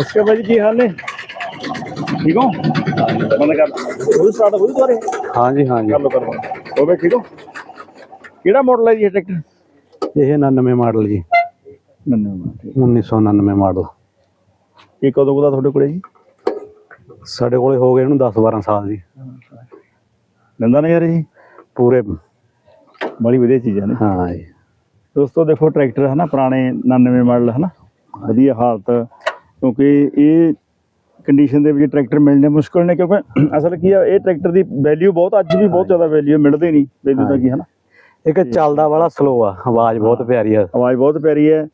ਅੱਛਾ ਭਾਜੀ ਕੀ ਹਾਲ ਨੇ? ਠੀਕ ਹੋ? ਬੰਦ ਕਰ। ਉਹ ਸਟਾਰਟ ਹੋਈ ਦੁਆਰੇ ਹਾਂਜੀ ਹਾਂਜੀ। ਕਰ ਲੋ ਕਰ। ਲੋ ਹੋ ਬਈ ਠੀਕ ਹੋ? ਕਿਹੜਾ ਮਾਡਲ ਹੈ ਜੀ ਇਹ ਟਰੈਕਟਰ? ਇਹ 99 ਮਾਡਲ ਜੀ। 99 1999 ਮਾਡਲ। ਇਹ ਕਦੋਂ ਦਾ ਤੁਹਾਡੇ ਕੋਲੇ ਜੀ? ਸਾਡੇ ਕੋਲੇ ਹੋ ਗਏ ਇਹਨੂੰ 10 12 ਸਾਲ ਜੀ। ਲੰਦਾ ਨਾ ਯਾਰ ਜੀ? ਪੂਰੇ ਬੜੀ ਵਧੀਆ ਚੀਜ਼ਾਂ ਨੇ। ਹਾਂ ਜੀ। ਦੋਸਤੋ ਦੇਖੋ ਟਰੈਕਟਰ ਹੈ ਨਾ ਪੁਰਾਣੇ 99 ਮਾਡਲ ਹੈ ਨਾ ਵਧੀਆ ਹਾਲਤ ਕਿਉਂਕਿ ਇਹ ਕੰਡੀਸ਼ਨ ਦੇ ਵਿੱਚ ਟਰੈਕਟਰ ਮਿਲਣੇ ਮੁਸ਼ਕਲ ਨੇ ਕਿਉਂਕਿ ਅਸਲ ਕੀ ਆ ਇਹ ਟਰੈਕਟਰ ਦੀ ਵੈਲਿਊ ਬਹੁਤ ਅੱਜ ਵੀ ਬਹੁਤ ਜ਼ਿਆਦਾ ਵੈਲਿਊ ਮਿਲਦੇ ਨਹੀਂ ਵੈਲਿਊ ਦਾ ਕੀ ਹੈ ਨਾ ਇੱਕ ਚੱਲਦਾ ਵਾਲਾ ਸਲੋ ਆ ਆਵਾਜ਼ ਬਹੁਤ ਪਿਆਰੀ ਆ। ਆਵਾਜ਼ ਬਹੁਤ ਪਿਆਰੀ ਹੈ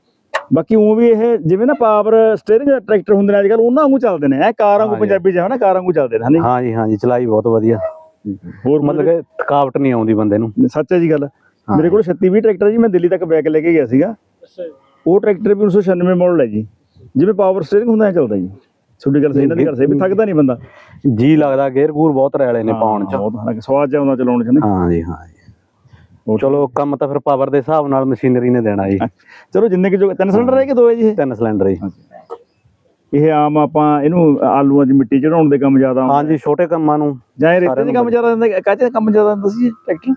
ਬਾਕੀ ਉਹ ਵੀ ਇਹ ਜਿਵੇਂ ਨਾ ਪਾਵਰ ਸਟੀਅਰਿੰਗ ਟਰੈਕਟਰ ਹੁੰਦੇ ਨੇ ਅੱਜ ਕੱਲ ਉਹਨਾਂ ਵਾਂਗੂ ਚੱਲਦੇ ਨੇ ਐ ਕਾਰ ਵਾਂਗੂ। ਪੰਜਾਬੀ ਚ ਹੈ ਨਾ ਕਾਰ ਵਾਂਗੂ ਚੱਲਦੇ ਨੇ ਹਨੀ ਹਾਂ ਜੀ ਹਾਂ ਜੀ ਚਲਾਈ ਬਹੁਤ ਵਧੀਆ। ਹੋਰ ਮਤਲਬ ਕਿ ਥਕਾਵਟ ਨਹੀਂ ਆਉਂਦੀ ਬੰਦੇ ਨੂੰ। ਸੱਚ ਹੈ ਜੀ ਗੱਲ। ਮੇਰੇ ਕੋਲ 36 20 ਟਰੈਕਟਰ ਜੀ ਮੈਂ ਦਿੱਲੀ ਤੱਕ ਬੈਕ ਲੈ ਕੇ ਗਿਆ ਸੀਗਾ। ਉਹ ਟਰੈਕਟਰ ਵੀ 1996 ਮਾਡਲ ਹੈ ਜੀ। ਜਿਵੇਂ ਪਾਵਰ ਸਟੀਅਰਿੰਗ ਹੁੰਦਾ ਐ ਚੱਲਦਾ ਜੀ। ਤੁਹਾਡੀ ਗੱਲ ਸਹੀ ਨਾ ਦੀ ਗੱਲ ਸਹੀ। ਵੀ ਥੱਕਦਾ ਨਹੀਂ ਬੰਦਾ। ਜੀ ਲੱਗਦਾ ਗੇਅਰ ਗੂਰ ਬਹੁਤ ਰੈਲੇ ਨੇ ਪਾਉਣ ਚ। ਬਹੁਤ ਹਾਂ ਸਵਾਦ ਜਿਹਾ ਆਉਂਦਾ ਚਲਾਉਣ ਚ ਨਹੀਂ ਹਾਂ ਜੀ ਹਾਂ ਚਲੋ ਕੰਮ ਤਾਂ ਫਿਰ ਪਾਵਰ ਦੇ ਹਿਸਾਬ ਨਾਲ ਮਸ਼ੀਨਰੀ ਨੇ ਦੇਣਾ ਜੀ। ਚਲੋ ਜਿੰਨੇ ਕਿ ਜੋ ਤਿੰਨ ਸਿਲੰਡਰ ਹੈ ਕਿ ਦੋ ਹੈ ਜੀ ਇਹ? ਤਿੰਨ ਸਿਲੰਡਰ ਜੀ ਇਹ ਆਮ ਆਪਾਂ ਇਹਨੂੰ ਆਲੂਆਂ ਦੀ ਮਿੱਟੀ ਚੜਾਉਣ ਦੇ ਕੰਮ ਜ਼ਿਆਦਾ ਹਾਂ ਜੀ ਛੋਟੇ ਕੰਮਾਂ ਨੂੰ ਜਾਂ ਇਹ ਰੇਤੇ ਦੇ ਕੰਮ ਜ਼ਿਆਦਾ ਦਿੰਦਾ ਕਾਹਦੇ ਕੰਮ ਜ਼ਿਆਦਾ ਦਿੰਦਾ ਸੀ ਟਰੈਕਟਰ?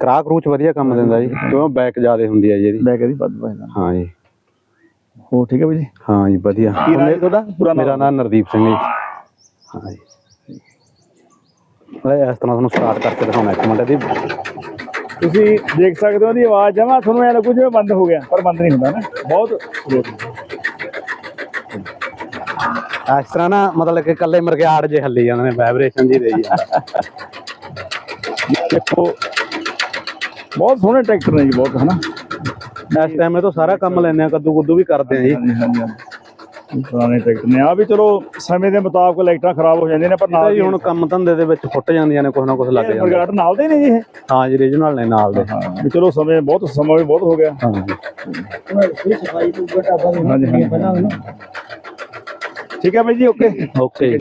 ਕਰਾ ਕਰੂਚ ਵਧੀਆ ਕੰਮ ਦਿੰਦਾ ਜੀ ਕਿਉਂ ਬੈਕ ਜ਼ਿਆਦੇ ਹੁੰਦੀ ਆ ਜੀ ਇਹਦੀ। ਬੈਕ ਇਹਦੀ ਵੱਧ ਪੈਂਦਾ ਹਾਂ ਜੀ। ਹੋ ਠੀਕ ਹੈ ਬਾਈ ਜੀ? ਹਾਂ ਜੀ ਵਧੀਆ। ਕੀ ਨਾਮ ਹੈ ਤੁਹਾਡਾ? ਪੂਰਾ ਮੇਰਾ ਨਾਮ ਨਰਦੀਪ ਸਿੰਘ ਹੈ ਜੀ। ਹਾਂ ਜੀ। ਇਹ ਇਸ ਤਰ੍ਹਾਂ ਤੁਹਾਨੂੰ ਸਟਾਰਟ ਕਰਕੇ ਦਿਖਾਉਣਾ ਇੱਕ ਮਿੰਟ ਦੀ ਤੁਸੀਂ ਦੇਖ ਸਕਦੇ ਹੋ ਦੀ ਆਵਾਜ਼ ਜਮਾ ਤੁਹਾਨੂੰ ਐ ਲੱਗੂ ਜਿਵੇਂ ਬੰਦ ਹੋ ਗਿਆ ਪਰ ਬੰਦ ਨਹੀਂ ਹੁੰਦਾ ਨਾ। ਬਹੁਤ ਇਸ ਤਰ੍ਹਾਂ ਨਾ ਮਤਲਬ ਕਿ ਕੱਲੇ ਮਰਗਿਆੜ ਜੇ ਹੱਲੀ ਜਾਂਦੇ ਨੇ ਵਾਈਬ੍ਰੇਸ਼ਨ ਜੀ ਦੇਈ ਜਾਂਦਾ ਦੇਖੋ ਬਹੁਤ ਸੋਹਣੇ ਟਰੈਕਟਰ ਨੇ ਜੀ ਬਹੁਤ ਹਨਾ? ਇਸ ਟਾਈਮ ਇਹ ਤੋਂ ਸਾਰਾ ਕੰਮ ਲੈਂਦੇ ਆ ਕੱਦੂ ਕੁੱਦੂ ਵੀ ਕਰਦੇ ਆ ਜੀ। ਪੁਰਾਣੇ ਟਰੈਕਟਰ ਨੇ। ਆ ਵੀ ਚਲੋ ਸਮੇਂ ਦੇ ਮੁਤਾਬਕ ਲਾਈਟਾਂ ਖਰਾਬ ਹੋ ਜਾਂਦੀਆਂ ਨੇ ਪਰ ਤਾਂ ਨਾਲ ਜੀ ਹੁਣ ਕੰਮ ਧੰਦੇ ਦੇ ਵਿੱਚ ਫੁੱਟ ਜਾਂਦੀਆਂ ਨੇ ਕੁਛ ਨਾ ਕੁਛ ਲੱਗ ਜਾਂਦਾ। ਮਰਗਾਟ ਨਾਲ ਦੇ ਨੇ ਜੀ ਇਹ? ਹਾਂ ਜੀ ਰੀਜਨਲ ਨੇ ਨਾਲ ਦੇ। ਹਾਂ ਵੀ ਚਲੋ ਸਮੇਂ ਬਹੁਤ ਸਮਾਂ ਵੀ ਬਹੁਤ ਹੋ ਗਿਆ। ਹਾਂ ਜੀ। ਹਾਂਜੀ ਹਾਂਜੀ। ਠੀਕ ਹੈ ਬਾਈ ਜੀ ਓਕੇ। ਓਕੇ।